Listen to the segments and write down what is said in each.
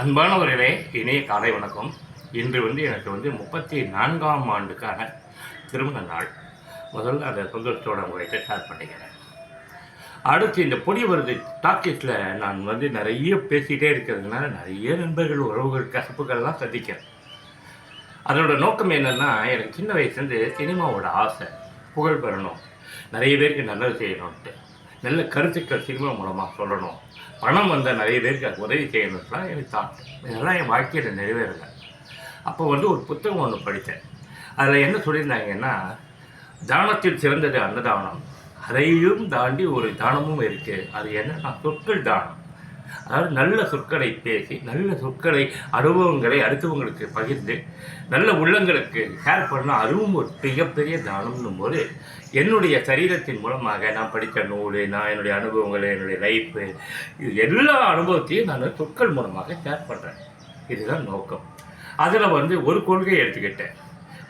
அன்பானவர்களே இனிய காலை வணக்கம். இன்று வந்து எனக்கு வந்து முப்பத்தி நான்காம் ஆண்டுக்கான திருமண நாள். முதல்ல அந்த சந்தோஷத்தோட உங்கள்கிட்ட ஷேர் பண்ணிக்கிறேன். அடுத்து இந்த பொடி வருது டாக்கெட்டில் நான் வந்து நிறைய பேசிகிட்டே இருக்கிறதுனால நிறைய நண்பர்கள் உறவுகள் கசப்புகள்லாம் சந்திக்கிறேன். அதனோட நோக்கம் என்னென்னா எனக்கு சின்ன வயசுலேருந்து சினிமாவோட ஆசை புகழ் பெறணும். நிறைய பேருக்கு நல்லது செய்யணும்ன்ட்டு. நல்ல கருத்துக்கள் சினிமா மூலமாக சொல்லணும். பணம் வந்தால் நிறைய பேருக்கு அது உதவி செய்யணும்லாம் எனக்கு தாட் இதெல்லாம் என் வாழ்க்கையில் நிறைவேறலை. அப்போ வந்து ஒரு புத்தகம் ஒன்று படித்தேன். அதில் என்ன சொல்லியிருந்தாங்கன்னா தானத்தில் சிறந்தது அன்னதானம். அதையும் தாண்டி ஒரு தானமும் இருக்குது அது என்னன்னா சொற்கள் தானம். அதாவது நல்ல சொற்களை பேசி நல்ல சொற்களை அனுபவங்களை அடுத்தவங்களுக்கு பகிர்ந்து நல்ல உள்ளங்களுக்கு ஷேர் பண்ண அதுவும் ஒரு மிகப்பெரிய தானம்னும் போது என்னுடைய சரீரத்தின் மூலமாக நான் படித்த நூல் நான் என்னுடைய அனுபவங்கள் என்னுடைய லைஃப்பு இது எல்லா அனுபவத்தையும் நான் சொற்கள் மூலமாக ஷேர் பண்ணுறேன் இதுதான் நோக்கம். அதில் வந்து ஒரு கொள்கையை எடுத்துக்கிட்டேன்.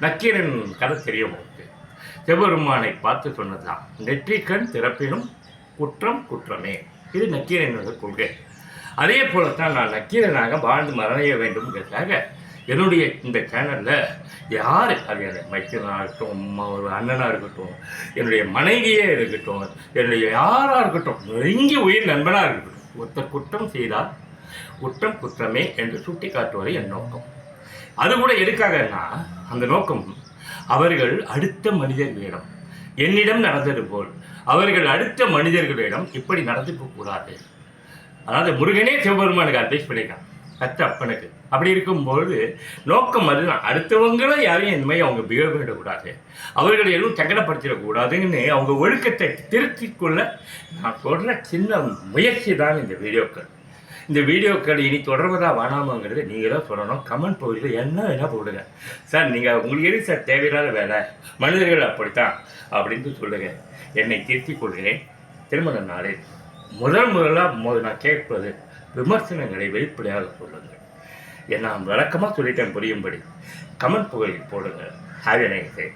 நக்கீரன் கதை தெரியும் உங்களுக்கு. சிவபெருமானை பார்த்து சொன்னதுதான் நெற்றிக்கண் திறப்பினும் குற்றம் குற்றமே. இது நக்கீரனோட கொள்கை. அதே போலத்தான் நான் நக்கீரனாக வாழ்ந்து மறைய வேண்டும்ங்கிறதுக்காக என்னுடைய இந்த சேனலில் யார் அது எனக்கு மைக்கனாக இருக்கட்டும் ஒரு அண்ணனாக இருக்கட்டும் என்னுடைய மனைவியே இருக்கட்டும் என்னுடைய யாராக இருக்கட்டும் நெருங்கி உயிர் நண்பனாக இருக்கட்டும் ஒருத்த குற்றம் செய்தால் குற்றம் குற்றமே என்று சுட்டி காட்டுவது என் நோக்கம். அது கூட எதுக்காகன்னா அந்த நோக்கம் அவர்கள் அடுத்த மனிதர்களிடம் என்னிடம் நடந்தது போல் அவர்கள் அடுத்த மனிதர்களிடம் இப்படி நடந்துக்க கூடாது அதாவது முருகனே சிவபெருமானுக்கு அட்வைஸ் பண்ணியிருக்கான் கத்த அப்பனுக்கு. அப்படி இருக்கும்பொழுது நோக்கம் அதுதான். அடுத்தவங்களும் யாரையும் இந்த மாதிரி அவங்க பிஹேவ் பண்ணிடக்கூடாது. அவர்களை எதுவும் சங்கடப்படுத்திடக்கூடாதுன்னு அவங்க ஒழுக்கத்தை திருத்திக்கொள்ள நான் சொல்கிற சின்ன முயற்சி தான் இந்த வீடியோக்கள். இந்த வீடியோக்கள் இனி தொடர்வதா வேணாமாங்கிறது நீங்கள் தான் சொல்லணும். கமெண்ட் பகுதியில் என்ன வேணால் போடுங்க. சார் நீங்கள் உங்களுக்கு எது சார் தேவையில்லாத வேலை? மனிதர்கள் அப்படித்தான். அப்படின்னு சொல்லுங்கள் என்னை திருத்திக் கொள்கிறேன். திருமண நாளில். முதல் முதலாக நான் கேட்பது விமர்சனங்களை வெளிப்படையாக சொல்லுங்கள். ஏன்னா விளக்கமாக சொல்லிட்டேன் புரியும்படி. கமெண்ட் புகழில் போடுங்க ஹாவ் எ நைஸ்